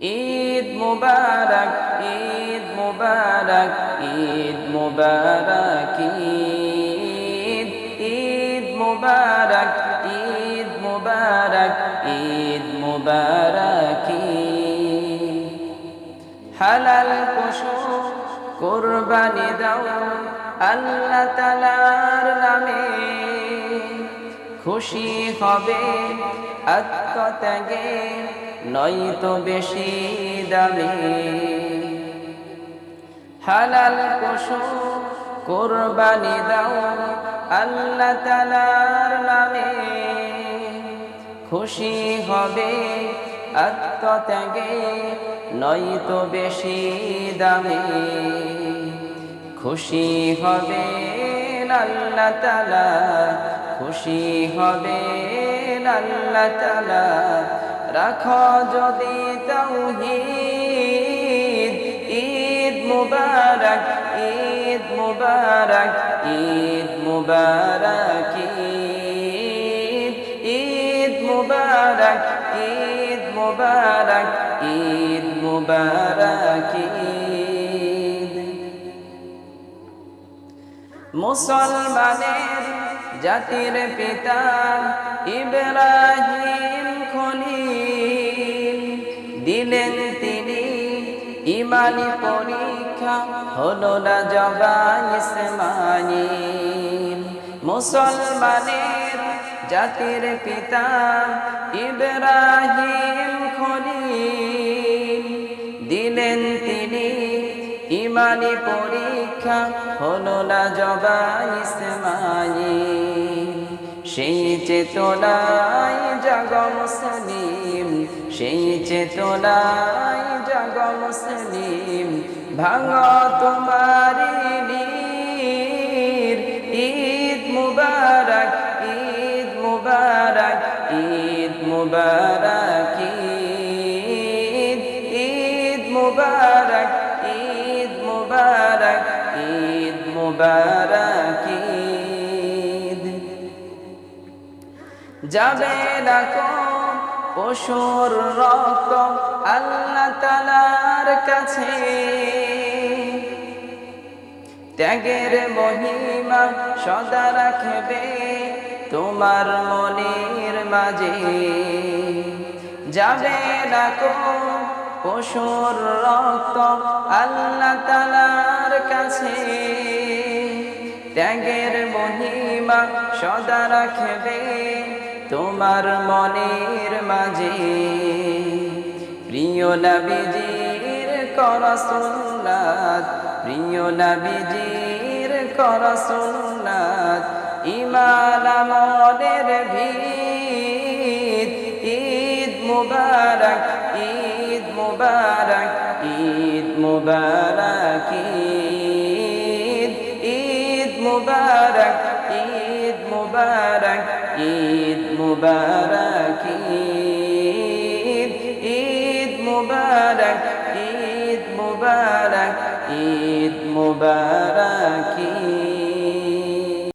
ঈদ মুবারক ঈদ মুবারক ঈদ মুবারক, ঈদ ঈদ মুবারক ঈদ মুবারক ঈদ মুবারক। হালাল পশু কোরবানি দাও আল্লাহ তালার নামে খুশি হবে আত্মত্যাগে নয়তো বেশি দামে। হালাল পশু কোরবানি দাও আল্লাহ তালার নামে। খুশি হবে আত্মত্যাগে নয়তো বেশি দামে। খুশি হবে আল্লাহ তালা খুশি হবে আল্লাহ তালা রাখো যদি তাওহীদ ঈদ মুবারক ঈদ মুবারক ঈদ মুবারক, ঈদ ঈদ মুবারক ঈদ মুবারক ঈদ মুবারক, ঈদ। মুসলমানের জাতির পিতা ইব্রাহিম দিলেন তিনি, ইমানি পরীক্ষা হলো না জবান ইসমাইল মুসলমানের জাতির পিতা ইব্রাহিম খলিল। দিলেন তিনি, ইমানি পরীক্ষা হলো না জবান ইসমাইল সেই চেতনায় জাগ মুসলিম সেই চেতনায় জাগ মুসলিম ভাঙ তোমারি ঈদ মুবারক ঈদ মুবারক ঈদ মুবারক, ঈদ ঈদ মুবারক ঈদ মুবারক ঈদ মুবারক, ঈদ। যাবে না কো পশুর রক্ত আল্লাহ তালার কাছে। ত্যাগের মহিমা সদা রাখবে তোমার মনের মাঝে। যাবে না পশুর রক্ত আল্লাহ তালার কাছে। ত্যাগের মহিমা সদা রাখবে তোমার মনের মাঝে। প্রিয় নবীজির কর সুন্নাত, প্রিয় নবীজির কর সুন্নাত ইমান আমলের ভিত, ঈদ মুবারক ঈদ মুবারক ঈদ মুবারক, ঈদ ঈদ মুবারক। মুবারক ঈদ মুবারক ঈদ ঈদ মুবারক ঈদ মুবারক ঈদ মুবারক